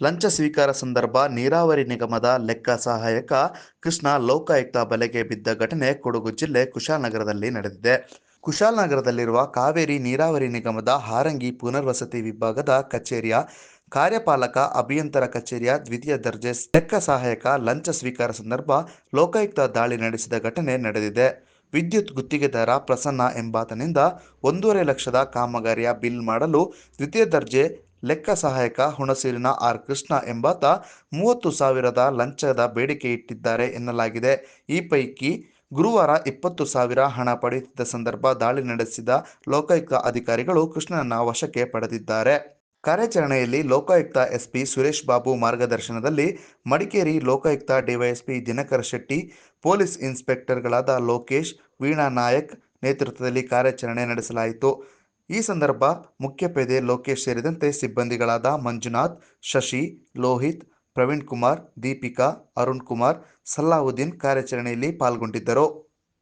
ಲಂಚ ಸ್ವೀಕಾರ ಸಂದರ್ಭ ನೀರಾವರಿ ನಿಗಮದ ಲೆಕ್ಕ ಸಹಾಯಕ ಕೃಷ್ಣ ಲೋಕಾಯುಕ್ತ ಬಲೆಗೆ ಬಿದ್ದ ಘಟನೆ ಕೊಡಗು ಜಿಲ್ಲೆ ಕುಶಾಲನಗರದಲ್ಲಿ ನಡೆದಿದೆ. ಕುಶಾಲನಗರದಲ್ಲಿರುವ ಕಾವೇರಿ ನೀರಾವರಿ ನಿಗಮದ ಹಾರಂಗಿ ಪುನರ್ವಸತಿ ವಿಭಾಗದ ಕಚೇರಿಯ ಕಾರ್ಯಪಾಲಕ, ಅಭಿಯಂತರ ಕಚೇರಿಯ ದ್ವಿತೀಯ ದರ್ಜೆ ಲೆಕ್ಕ ಸಹಾಯಕ ಲಂಚ ಸ್ವೀಕಾರ ಸಂದರ್ಭ ಲೋಕಾಯುಕ್ತ ದಾಳಿ ನಡೆಸಿದ ಘಟನೆ ನಡೆದಿದೆ. ವಿದ್ಯುತ್ ಗುತ್ತಿಗೆದಾರ ಪ್ರಸನ್ನ ಎಂಬಾತನಿಂದ ಒಂದೂವರೆ ಲಕ್ಷದ ಕಾಮಗಾರಿಯ ಬಿಲ್ ಮಾಡಲು ದ್ವಿತೀಯ ದರ್ಜೆ ಲೆಕ್ಕ ಸಹಾಯಕ ಹುಣಸೂರಿನ ಆರ್ ಕೃಷ್ಣ ಎಂಬಾತ ಮೂವತ್ತು ಸಾವಿರದ ಲಂಚದ ಬೇಡಿಕೆ ಇಟ್ಟಿದ್ದಾರೆ ಎನ್ನಲಾಗಿದೆ. ಈ ಪೈಕಿ ಗುರುವಾರ ಇಪ್ಪತ್ತು ಸಾವಿರ ಹಣ ಪಡೆಯುತ್ತಿದ್ದ ಸಂದರ್ಭ ದಾಳಿ ನಡೆಸಿದ ಲೋಕಾಯುಕ್ತ ಅಧಿಕಾರಿಗಳು ಕೃಷ್ಣನನ್ನ ವಶಕ್ಕೆ ಪಡೆದಿದ್ದಾರೆ. ಕಾರ್ಯಾಚರಣೆಯಲ್ಲಿ ಲೋಕಾಯುಕ್ತ ಎಸ್ಪಿ ಸುರೇಶ್ ಬಾಬು ಮಾರ್ಗದರ್ಶನದಲ್ಲಿ ಮಡಿಕೇರಿ ಲೋಕಾಯುಕ್ತ ಡಿವೈಎಸ್ಪಿ ದಿನಕರ ಶೆಟ್ಟಿ, ಪೊಲೀಸ್ ಇನ್ಸ್ಪೆಕ್ಟರ್ಗಳಾದ ಲೋಕೇಶ್, ವೀಣಾ ನಾಯಕ್ ನೇತೃತ್ವದಲ್ಲಿ ಕಾರ್ಯಾಚರಣೆ ನಡೆಸಲಾಯಿತು. ಈ ಸಂದರ್ಭ ಮುಖ್ಯಪೇದೆ ಲೋಕೇಶ್ ಸೇರಿದಂತೆ ಸಿಬ್ಬಂದಿಗಳಾದ ಮಂಜುನಾಥ್, ಶಶಿ, ಲೋಹಿತ್, ಪ್ರವೀಣ್ ಕುಮಾರ್, ದೀಪಿಕಾ, ಅರುಣ್ ಕುಮಾರ್ ಸಲ್ಲಾವುದ್ದೀನ್ ಕಾರ್ಯಾಚರಣೆಯಲ್ಲಿ ಪಾಲ್ಗೊಂಡಿದ್ದರು.